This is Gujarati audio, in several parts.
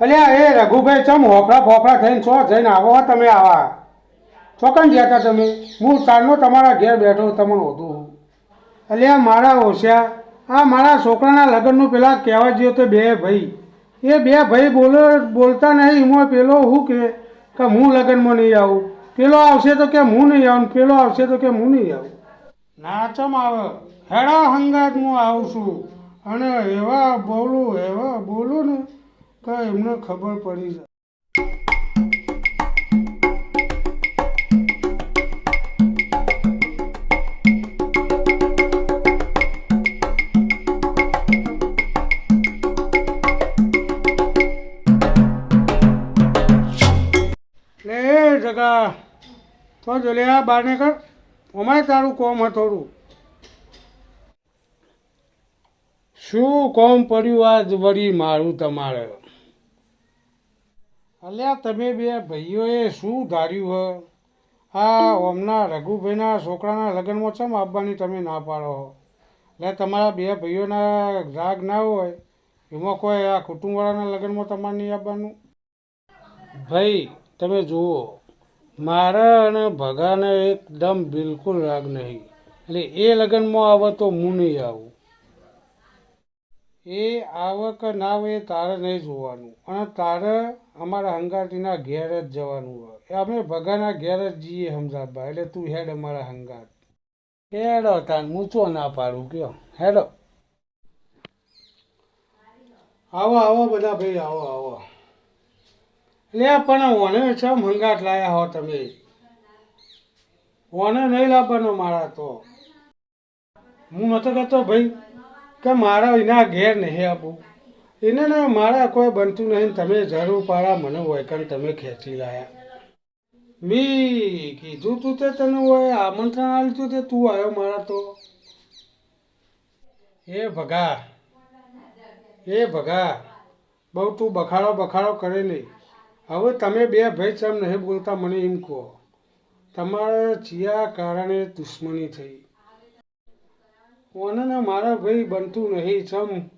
અલ્યા, એ રઘુભાઈ ચમ હોફળા ફોફળા થઈને છો? જઈને આવો તમે આવા. ચોકન ગયા હતા તમે? હું તારનો તમારા ઘેર બેઠો તમને હોતું અલ્યા, મારા ઓછ્યા આ મારા છોકરાના લગ્નનું પેલા કહેવા જેવો તો બે ભાઈ. એ બે ભાઈ બોલો, બોલતા નહીં, એમાં પેલો શું કે કે હું લગ્નમાં નહીં આવું. પેલો આવશે તો કે હું નહીં આવું, પેલો આવશે તો કે હું નહીં આવું? ના ચમ આવે, હેડા હંગાત હું આવું છું. અને એવા બોલું એવા બોલું ને કે એમને ખબર પડી જાય. લે જગા, તો જોલે આ બાર ને કર. અમારે તારું કોમ હથોડું શું કોમ પડ્યું આજ વળી મારું તમારે? અલ્યા, તમે બે ભાઈઓએ શું ધાર્યું હ? આ ઓમના રઘુભાઈના છોકરાના લગ્નમાં ચમ આવવાની તમે ના પાડો હો? એટલે તમારા બે ભાઈઓના રાગ ના હોય, એમાં કોઈ આ કુટુંબવાળાના લગ્નમાં તમારે નહીં આવવાનું? ભાઈ, તમે જુઓ, મારા અને ભગાને એકદમ બિલકુલ રાગ નહીં. એટલે એ લગ્નમાં આવે તો હું નહીં આવું. એ આવક ના આવે તારે નહીં જોવાનું. અને તારે અમારા હંગાતીના ઘેર જ જવાનું હોય. અમે ભગાના ઘેર જ જઈએ હમઝાબા એટલે તું હેડ અમારા હંગાત. હેડો તાન, હું ચો ના પાડું, કયો? હેડો. આવો આવો બધા ભાઈ, આવો આવો. લે, પણ ઓને ચમ હંગાટ લાયા હો તમે? ઓને નહીં લાવવાનો મારા તો. હું નતો કહેતો ભાઈ, કે મારા એના ઘેર નહીં આપું. એને ના મારા કોઈ બનતું નહીં. તમે જરૂર પાડા મને વૈકન તમે ખેંચી લાયા. મી કીધું તું તે તને હોય, આમંત્રણ આલ્યું તે તું આવ્યો મારા તો. એ ભગા એ ભગા, બહુ તું બખાડો બખાડો કરે નહીં હવે તમે બે ભાઈ ચમ નહીં બોલતા મને એમ કહો. તમારે ચિયા કારણે દુશ્મની થઈ. ઓને મારા ભાઈ બનતું નહીં ચમ.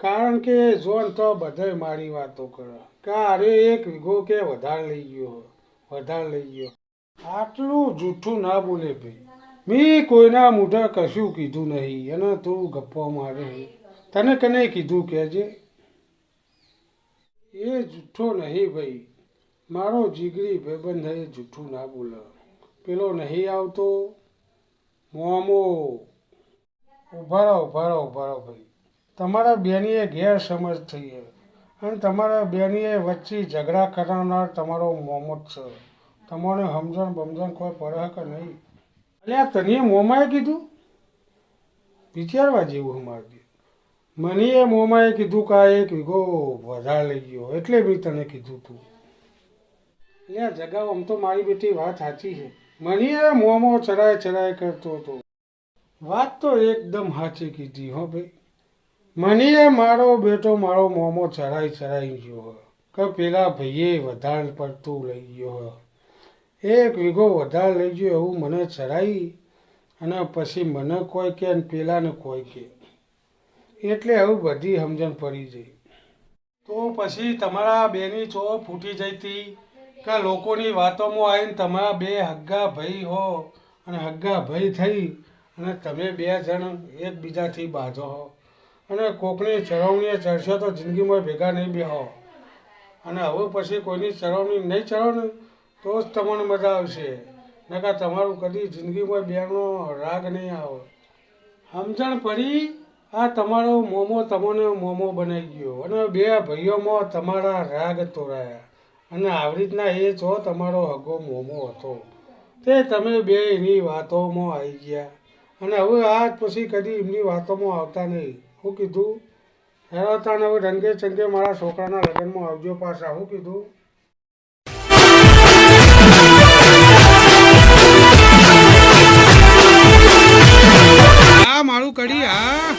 કારણ કે જોન, તો બધાય મારી વાતો કરે. કે અરે એક વીઘો કે વધારે લઈ ગયો વધારે લઈ ગયો. આટલું જૂઠું ના બોલે ભાઈ. મેં કોઈના મોઢા કશું કીધું નહીં. એને તું ગપ્પો મારે. તને કને કીધું કહેજે? એ જૂઠો નહીં ભાઈ. મારો જીગરી ભાઈબંધ એ જૂઠું ના બોલે. પેલો નહીં આવતો. મોમો. ઊભા રહો ઊભા રહો ઊભા રહો ભાઈ. તમારા બેનીએ ગેરસમજ થઈ છે અને તમારા બેનીએ વચ્ચે ઝઘડા કરાવનાર તમારો મોમો જ છે. તમારે સમજણ બમજણ કોઈ પડે કે નહીં? અલ્યા, તને મોમાએ કીધું? વિચારવા જેવું અમારે મને એ મોમાએ કીધું કે આ એક વીઘો વધારે લઈ ગયો. એટલે મેં તને કીધું તું. અલ્યા, જગાવ, આમ તો મારી બેટી વાત સાચી છે. મને મોમો ચરાય ચરાય કરતો હતો. વાત તો એકદમ સાચી કીધી હો ભાઈ. મને એ મારો બેટો મારો મોમો ચડાઈ ચડાઈ ગયો કે પેલા ભાઈએ વધારે પડતું લઈ ગયો એક વીઘો વધારે લઈ ગયો એવું મને ચડાવી અને પછી મને કોઈ કે પેલાને કોઈ કે. એટલે આવું બધી સમજણ પડી જઈ તો પછી તમારા બેની ચો ફૂટી જઈતી કે લોકોની વાતોમાં આવીને તમારા બે હગ્ગા ભાઈ હો અને હગ્ગા ભાઈ થઈ અને તમે બે જણ એકબીજાથી બાંધો હો. અને કોકની ચરવણીએ ચડશો તો જિંદગીમાં ભેગા નહીં બેહો. અને હવે પછી કોઈની ચરવણી નહીં ચડો ને તો જ તમને મજા આવશે. નકા તમારું કદી જિંદગીમાં બેનો રાગ નહીં આવે. સમજણ પડી? આ તમારો મોમો તમને મોમો બનાવી ગયો. અને બે ભાઈઓમાં તમારા રાગ તોડાયા. અને આવી રીતના એ છો તમારો હગો મોમો હતો. તે તમે બે એની વાતોમાં આવી ગયા. અને હવે આજ પછી કદી એમની વાતોમાં આવતા નહીં. હું કીધું હેરા તાને હવે રંગે ચંગે મારા છોકરાના લગ્નમાં આવજો પાછા. હું કીધું, આ મારું કડી, આ.